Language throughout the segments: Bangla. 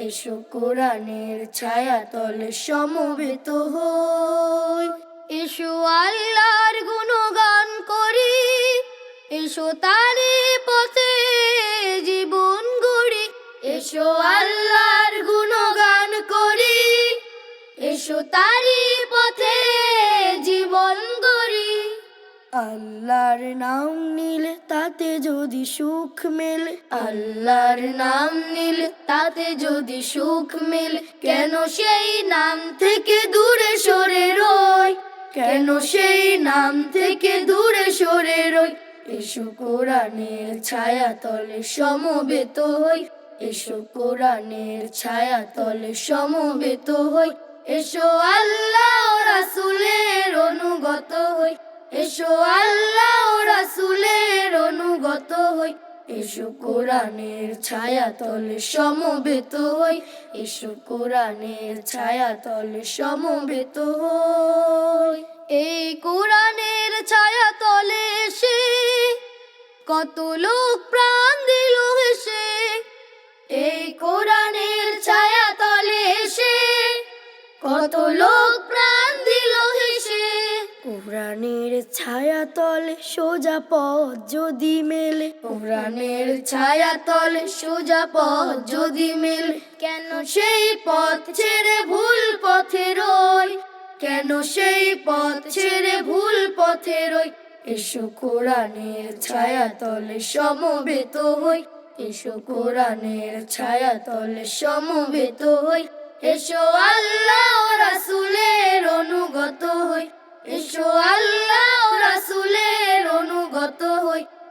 এসো কোরআনের ছায়া তলে সমবেত হই। এসো আল্লাহর গুণগান করি। এসো তারি পথে জীবন গড়ি। এসো আল্লাহর গুণগান করি। এসো তারি আল্লাহর নাম নিলে, তাতে যদি সুখ মেলে। আল্লাহর নাম নিলে, তাতে যদি সুখ মেলে। কেন সেই নাম থেকে দূরে সরে রই? কেন সেই নাম থেকে দূরে সরে রই? এসো কোরআনের ছায়া তলে সমবেত হই। এসো কোরআনের ছায়া তলে সমবেত হই। এসো আল্লাহ এসো আল্লাহ রাসুলের অনুগত হই। এসো কোরআনের ছায়া তলে সমবেত হই। এসো কোরআনের ছায়া তলে সমবেত হই। এই কোরআনের ছায়া তলে এসে কত লোক প্রাণ দিল হেসে। এই কোরআনের ছায়া তলে সোজা পথ যদি মেলে। কোরআনের ছায়া তলে সোজা পথ যদি মেলে। কেন সেই পথ ছেড়ে ভুল পথে রই? কেন সেই পথ ছেড়ে ভুল পথে রই? এসো কোরআনের ছায়া তলে সমবেত হই। এসো কোরআনের ছায়া তলে সমবেত হই। এসো আল্লাহ রাসুলের অনুগত হই। এসো আল্লাহ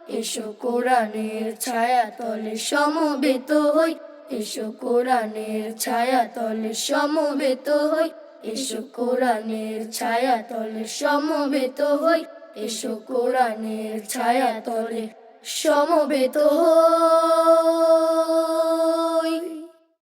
এসো কোরআনের ছায়া তলে সমবেত হই। এসো কোরআনের ছায়া তলে সমবেত হই। এসো কোরআনের ছায়া তলে সমবেত হই। এসো কোরআনের ছায়া তলে সমবেত হই।